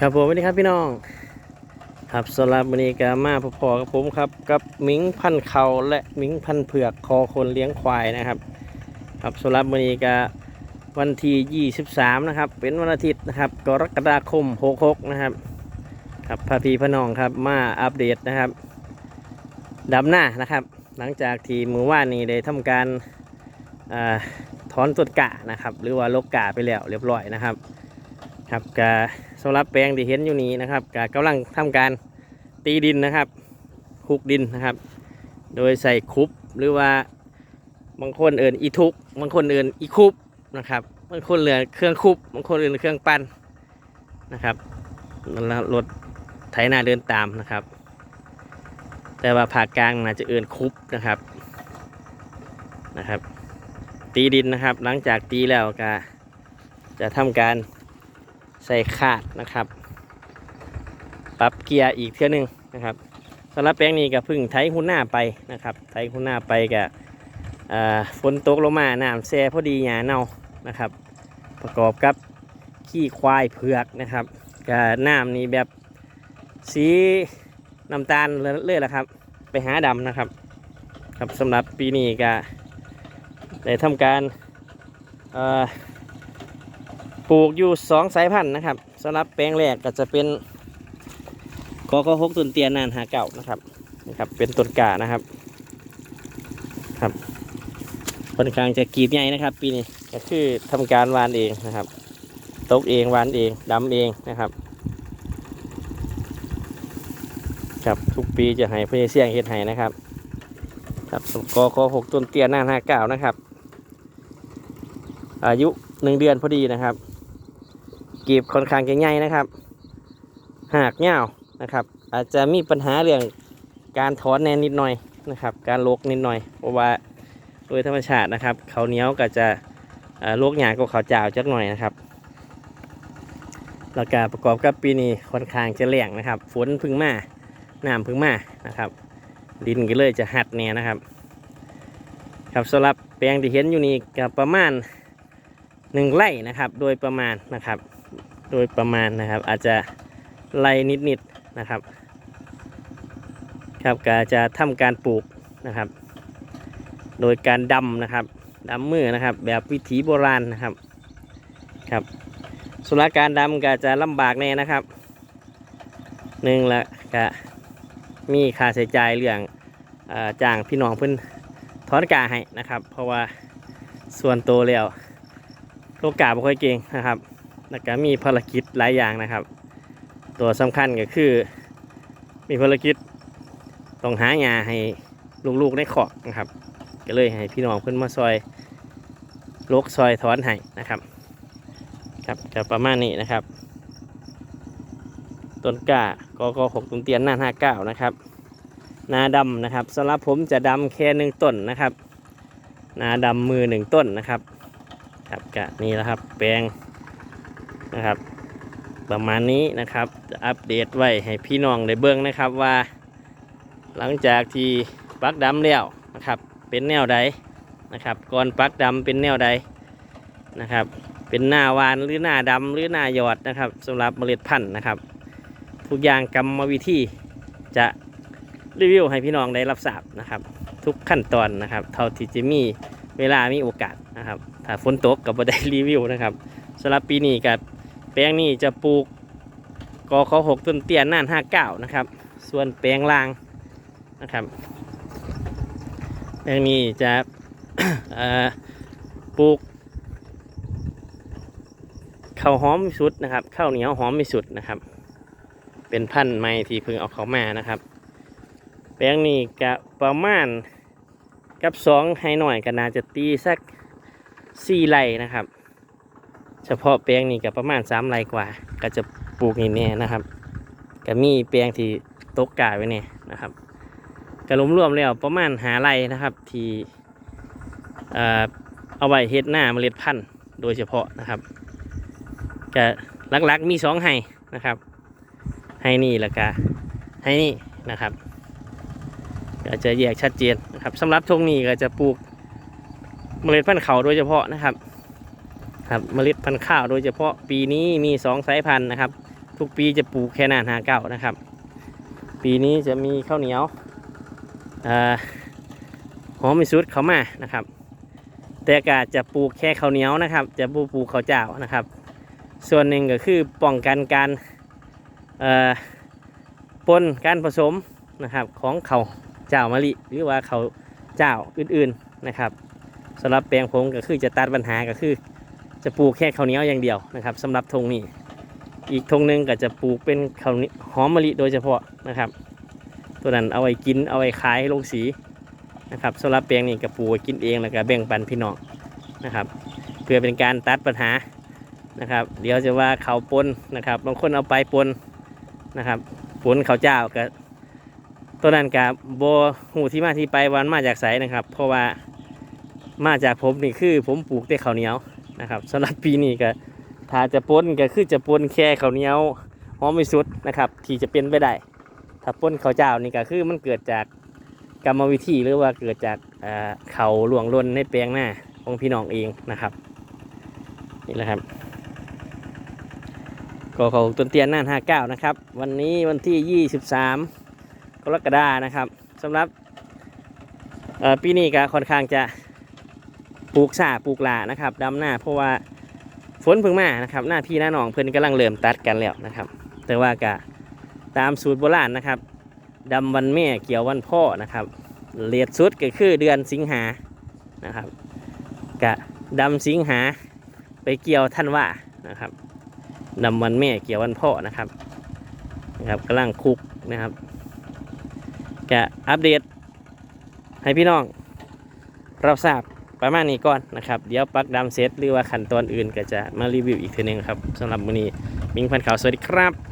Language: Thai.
ครับผมสวัสดีครับพี่น้อง ครับสำหรับวันนี้ก็มาพอๆกับผมครับ กับมิงพันเขาและมิงพันเผือกคอคนเลี้ยงควายนะครับ ครับสำหรับวันนี้ก็วันที่23 นะครับ เป็นวันอาทิตย์นะครับ กรกฎาคม 66 นะครับ ครับพาพีพน้องครับมาอัปเดตนะครับดำหน้านะครับ หลังจากที่มือว่านี้ได้ทำการอถอนต้นกะนะครับ หรือว่าลกกะไปแล้วเรียบร้อยนะครับ ครับกาสำหรับแปลงที่เห็นอยู่นี้นะครับกากำลังทำการตีดินนะครับคุกดินนะครับ โดยใส่คุบหรือว่าบางคนเอื่นอีทุกบางคนเอื่นอีคุบนะครับบางคนเอื่นเครื่องคุบบางคนเอื่นเครื่องปั้นนะครับแล้วรถไถนาเดินตามนะครับ แต่ว่าภาคกลางน่าจะเอื่นคุบนะครับนะครับ ตีดินนะครับ หลังจากตีแล้วก็จะทำการ ใส่ขาดนะครับ ปรับเกียร์อีกเท่านึงนะครับสำหรับแปลงนี้ก็พึ่งไถหุ่นหน้าไปนะครับไถหุ่นหน้าไปกับฝนตกลงมาน้ำแซ่พอดีหยาเน่านะครับ ประกอบกับขี้ควายเผือกนะครับกับน้ำนี่แบบสีน้ำตาลเลยละครับ ไปหาดำนะครับ ครับสำหรับปีนี้ก็ได้ทำการ ปลูกอยู่สองสายพันธุ์นะครับสำหรับแปลงแรกก็จะเป็นกอข้อหกต้นเตียนนานหาเก่านะครับนะครับ เป็นต้นกานะครับครับค่อนข้างจะกรีดใหญ่นะครับ ปีนี้ก็คือทำการวานเองนะครับตกเองวานเองดำเองนะครับครับทุกปีจะให้พญเสียงเฮ็ดให้นะครับ ครับกอข้อหกต้นเตียนนานหาเก่านะครับ อายุหนึ่งเดือนพอดีนะครับ กีบค่อนข้างจะใหญ่นะครับหากเงาวนะครับ อาจจะมีปัญหาเรื่องการถอนแนนนิดหน่อยนะครับ การลกนิดหน่อยเพราะว่าโดยธรรมชาตินะครับเขาเหนี้ยวก็จะอ่าลกหยาก็เขาจาวจักหน่อยนะครับแล้วก็ประกอบกับปีนี้ค่อนข้างจะแรงนะครับ ฝนพึ่งมาน้ำพึ่งมานะครับ ดินก็เลยจะหัดเนี่ยนะครับ ครับสำหรับแปลงที่เห็นอยู่นี่ก็ประมาณหนึ่งไร่นะครับ โดยประมาณนะครับ โดยประมาณนะครับ อาจจะไร่นิดๆนะครับ ครับก็จะทำการปลูกนะครับ โดยการดำนะครับดำมือนะครับ แบบวิถีโบราณนะครับครับส่วนการดำก็จะลำบากแน่นะครับหนึ่งละก็มีค่าใช้จ่ายเรื่องจ้างพี่น้องเพิ่นถอนกาให้นะครับ เพราะว่าส่วนตัวแล้วโลกาบ่ค่อยเก่งนะครับ แล้วก็มีภารกิจหลายอย่างนะครับ ตัวสำคัญก็คือ มีภารกิจต้องหายาให้ลูกๆได้ขอกนะครับ ก็เลยให้พี่น้องเพิ่นมาซอยลกซอยถอนให้นะครับ ครับจะประมาณนี้นะครับ ต้นกล้ากกหกตุนเตียนหน้าห้าเก้านะครับ นาดำนะครับสำหรับผมจะดำแค่หนึ่งต้นนะครับ นาดำมือหนึ่งต้นนะครับ ครับกะนี่แหละครับ แปลง นะครับ ประมาณนี้นะครับจะอัปเดตไว้ให้พี่น้องได้เบิ่งนะครับว่า หลังจากที่ปักดำแล้วนะครับ เป็นแนวใดนะครับก่อนปักดำเป็นแนวใดนะครับ เป็นหน้าวานหรือหน้าดำหรือหน้าหยอดนะครับสำหรับเมล็ดพันธุ์นะครับ ทุกอย่างกรรมวิธีจะรีวิวให้พี่น้องได้รับทราบนะครับ ทุกขั้นตอนนะครับ เท่าที่จะมีเวลามีโอกาสนะครับ ถ้าฝนตกก็บ่ได้รีวิวนะครับสำหรับปีนี้กับ แปลงนี้จะปลูกกอเขาหกต้นเตี้ยน่านห้าเก้านะครับ ส่วนแปลงล่างนะครับ แปลงนี้จะปลูกข้าวหอมสุดนะครับข้าวเหนียวหอมไม่สุดนะครับ เป็นพันธุ์ใหม่ที่เพิ่งเอาเขามานะครับ แปลงนี้ก็ประมาณกับสองให้หน่อยก็น่าจะตีสักสี่ไร่นะครับ เฉพาะแปลงนี้ก็ประมาณสามไร่กว่า ก็จะปลูกนี่แน่นะครับ ก็มีแปลงที่ตกกาไว้เนี่ยนะครับก็รวมๆแล้วประมาณหาไร่นะครับ ที่เออเอาไว้เฮ็ดหน้าเมล็ดพันธุ์โดยเฉพาะนะครับก็หลักๆมีสองไห้นะครับไห้นี่แล้วก็ไห้นี่นะครับก็จะแยกชัดเจนนะครับสำหรับทงนี้ก็จะปลูกเมล็ดพันธุ์เขาโดยเฉพาะนะครับ ครับเมล็ดพันธุ์ข้าวโดยเฉพาะปีนี้มีสองสายพันธุ์นะครับ ทุกปีจะปลูกแค่นานหาเก้านะครับ ปีนี้จะมีข้าวเหนียวอหอมมิสุดเขามานะครับ แต่กาจะปลูกแค่ข้าวเหนียวนะครับ จะปลูกปลูกข้าวเจ้านะครับ ส่วนหนึ่งก็คือป้องกันการปนการผสมนะครับของข้าวเจ้ามะลิหรือว่าข้าวเจ้าอื่นๆนะครับสำหรับแปลงผมก็คือจะตัดปัญหาก็คือ จะปลูกแค่ข้าวเหนียวอย่างเดียวนะครับสำหรับธงนี้ อีกธงหนึ่งก็จะปลูกเป็นข้าวหอมมะลิโดยเฉพาะนะครับ ตัวนั้นเอาไว้กินเอาไว้ขายให้ลงสีนะครับสำหรับแปลงนี้ก็ปลูกกินเองแล้วก็แบ่งปันพี่น้องนะครับเพื่อเป็นการตัดปัญหานะครับ เดี๋ยวจะว่าเขาวปนนะครับบางคนเอาไปปนนะครับปนเขาวเจ้าก็ตัวนั้นกับโบหูที่มาที่ไปวันมาจากไสนะครับ เพราะว่ามาจากผมนี่คือผมปลูกแต่ข้าวเหนียว นะครับสำหรับปีนี้ก็ถ้าจะปนก็คือจะปนแค่ข้าวเหนียวหอมไม่สุดนะครับ ที่จะเป็นไปได้ ถ้าปนข้าวเจ้านี่ก็คือมันเกิดจากกรรมวิธีหรือว่าเกิดจากเอ่อเขาหลวงล้นในแปลงหน้าของพี่น้องเองนะครับนี่แหละครับก็ของต้นเตียนน่านห้าเก้านะครับ วันนี้วันที่ยี่สิบสามกรกฎานะครับสำหรับปีนี้ก็ค่อนข้างจะ ปลูกสาปลูกหลานะครับดำหน้าเพราะว่าฝนเพิ่งมานะครับหน้าพี่หน้าน้องเพิ่อนกำลังเริ่มตัดกันแล้วนะครับ แต่ว่ากะตามสูตรโบราณนะครับดำวันแม่เกี่ยววันพ่อนะครับเลียดสุดก็คือเดือนสิงหานะครับกะดำสิงหาไปเกี่ยวท่านว่านะครับนำวันแม่เกี่ยววันพ่อนะครับนะครับกำลังคุกนะครับจะอัปเดตให้พี่น้อง รับทราบ ประมาณนี้ก่อนนะครับ เดี๋ยวปักดำเซตหรือว่าขั้นตอนอื่นก็จะมารีวิวอีกทีหนึงครับสำหรับวันนี้มิงพันขาวสวัสดีครับ